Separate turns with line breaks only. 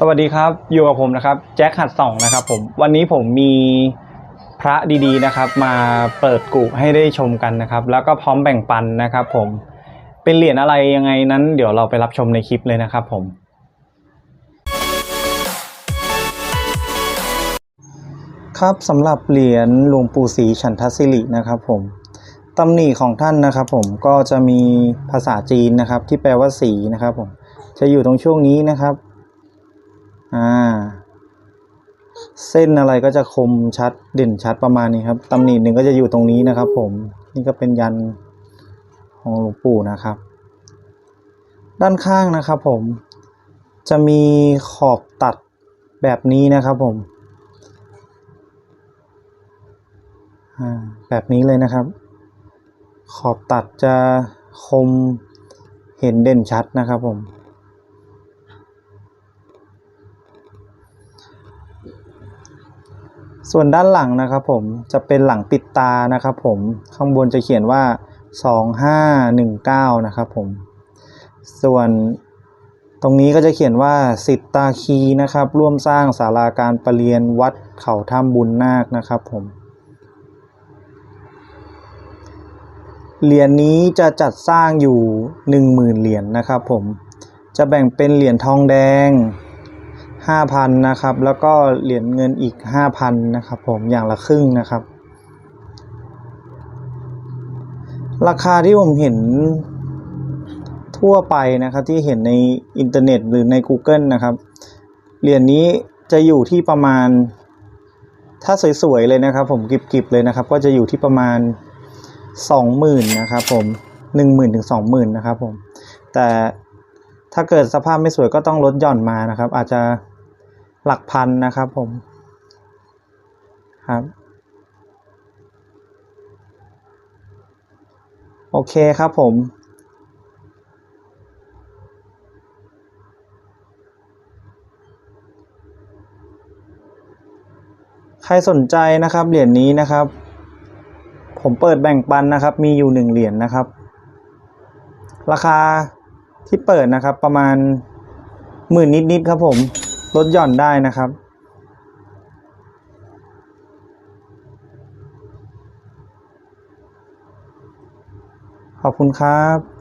สวัสดีครับ อยู่กับผมนะครับแจ็คหัดสองนะครับผมวันนี้ผมมีพระดีๆนะครับ มาเปิดกุให้ได้ชมกันนะครับ แล้วก็พร้อมแบ่งปันนะครับ ผมเป็นเหรียญอะไรยังไงนั้น เดี๋ยวเราไปรับชมในคลิปเลยนะครับ ผม ครับสำหรับเหรียญหลวงปู่ศรีฉันทศิรินะครับ ผมตำหนิของท่านนะครับผมก็จะมีภาษาจีนนะครับ ที่แปลว่าสีนะครับผมจะอยู่ตรงช่วงนี้นะครับ อ่า เส้นอะไรก็จะคมชัดเด่นชัดประมาณนี้ครับตำหนิหนึ่งก็จะอยู่ตรงนี้นะครับ ผม นี่ก็เป็นยันของหลวงปู่นะครับ ด้านข้างนะครับ ผม จะมีขอบตัดแบบนี้นะครับผมแบบนี้เลยนะครับ ขอบตัดจะคมเห็นเด่นชัดนะครับผม ส่วนด้านหลังนะครับผมจะเป็นหลังปิดตานะครับผมข้างบนจะเขียนว่า 2519 นะครับผม ส่วนตรงนี้ก็จะเขียนว่าสิทตาคีนะครับ ร่วมสร้างศาลาการประเรียนวัดเขาถ้ำบุญนาคนะครับผมเหรียญนี้จะจัดสร้างอยู่หนึ่งหมื่นเหรียญนะครับผม จะแบ่งเป็นเหรียญทองแดง ห้าพันนะครับ แล้วก็เหรียญเงินอีกห้าพันนะครับผมอย่างละครึ่งนะครับ ราคาที่ผมเห็นทั่วไปนะครับที่เห็นในอินเทอร์เน็ตหรือใน Google นะครับ เหรียญนี้จะอยู่ที่ประมาณ ถ้าสวยๆเลยนะครับ ผมกิบๆเลยนะครับ ก็จะอยู่ที่ประมาณสองหมื่นนะครับผมหนึ่งหมื่นถึงสองหมื่นนะครับผมแต่ถ้าเกิดสภาพไม่สวยก็ต้องลดหย่อนมานะครับ อาจจะ หลักพันนะครับผมครับโอเคครับผม ใครสนใจนะครับเหรียญนี้นะครับ ผมเปิดแบ่งปันนะครับ มีอยู่หนึ่งเหรียญนะครับ ราคาที่เปิดนะครับประมาณหมื่นนิดๆครับผม ลดหย่อนได้นะครับ ขอบคุณครับ